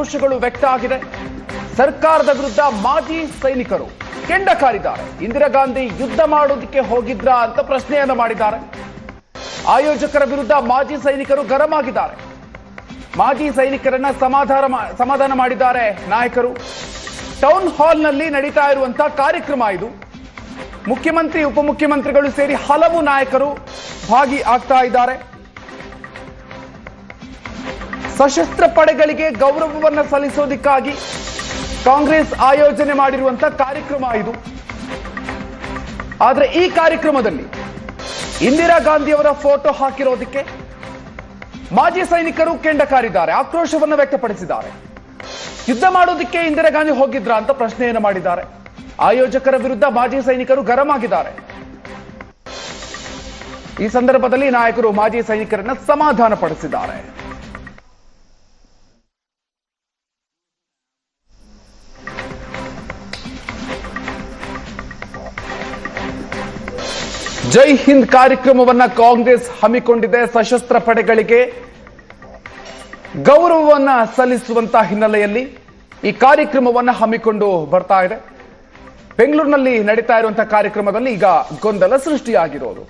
ಆಕ್ರೋಶಗಳು ವ್ಯಕ್ತ ಆಗಿದೆ. ಸರ್ಕಾರದ ವಿರುದ್ಧ ಮಾಜಿ ಸೈನಿಕರು ಕೆಂಡ ಕಾರಿದ್ದಾರೆ. ಇಂದಿರಾ ಗಾಂಧಿ ಯುದ್ಧ ಮಾಡೋದಕ್ಕೆ ಹೋಗಿದ್ರಾ ಅಂತ ಪ್ರಶ್ನೆಯನ್ನ ಮಾಡಿದ್ದಾರೆ. ಆಯೋಜಕರ ವಿರುದ್ಧ ಮಾಜಿ ಸೈನಿಕರು ಗರಂ ಆಗಿದ್ದಾರೆ ಮಾಜಿ ಸೈನಿಕರನ್ನ ಸಮಾಧಾನ ಸಮಾಧಾನ ಮಾಡಿದ್ದಾರೆ ನಾಯಕರು. ಟೌನ್ ಹಾಲ್ನಲ್ಲಿ ನಡೀತಾ ಇರುವಂತಹ ಕಾರ್ಯಕ್ರಮ ಇದು. ಮುಖ್ಯಮಂತ್ರಿ, ಉಪಮುಖ್ಯಮಂತ್ರಿಗಳು ಸೇರಿ ಹಲವು ನಾಯಕರು ಭಾಗಿ ಆಗ್ತಾ ಇದ್ದಾರೆ. ಸಶಸ್ತ್ರ ಪಡೆಗಳಿಗೆ ಗೌರವವನ್ನು ಸಲ್ಲಿಸೋದಕ್ಕಾಗಿ ಕಾಂಗ್ರೆಸ್ ಆಯೋಜನೆ ಮಾಡಿರುವಂತಹ ಕಾರ್ಯಕ್ರಮ ಇದು. ಆದ್ರೆ ಈ ಕಾರ್ಯಕ್ರಮದಲ್ಲಿ ಇಂದಿರಾ ಗಾಂಧಿ ಅವರ ಫೋಟೋ ಹಾಕಿರೋದಕ್ಕೆ ಮಾಜಿ ಸೈನಿಕರು ಕೆಂಡ ಕಾರಿದ್ದಾರೆ ಆಕ್ರೋಶವನ್ನು ವ್ಯಕ್ತಪಡಿಸಿದ್ದಾರೆ. ಯುದ್ಧ ಮಾಡೋದಕ್ಕೆ ಇಂದಿರಾ ಗಾಂಧಿ ಹೋಗಿದ್ರ ಅಂತ ಪ್ರಶ್ನೆಯನ್ನು ಮಾಡಿದ್ದಾರೆ. ಆಯೋಜಕರ ವಿರುದ್ಧ ಮಾಜಿ ಸೈನಿಕರು ಗರಂ ಆಗಿದ್ದಾರೆ ಈ ಸಂದರ್ಭದಲ್ಲಿ ನಾಯಕರು ಮಾಜಿ ಸೈನಿಕರನ್ನ ಸಮಾಧಾನ ಪಡಿಸಿದ್ದಾರೆ ಜೈ ಹಿಂದ್ ಕಾರ್ಯಕ್ರಮವನ್ನ ಕಾಂಗ್ರೆಸ್ ಹಮ್ಮಿಕೊಂಡಿದೆ. ಸಶಸ್ತ್ರ ಪಡೆಗಳಿಗೆ ಗೌರವವನ್ನ ಸಲ್ಲಿಸುವಂತ ಹಿನ್ನೆಲೆಯಲ್ಲಿ ಈ ಕಾರ್ಯಕ್ರಮವನ್ನ ಹಮ್ಮಿಕೊಂಡು ಬರ್ತಾ ಇದೆ. ಬೆಂಗಳೂರಿನಲ್ಲಿ ನಡೀತಾ ಇರುವಂತಹ ಕಾರ್ಯಕ್ರಮದಲ್ಲಿ ಈಗ ಗೊಂದಲ ಸೃಷ್ಟಿಯಾಗಿರೋದು.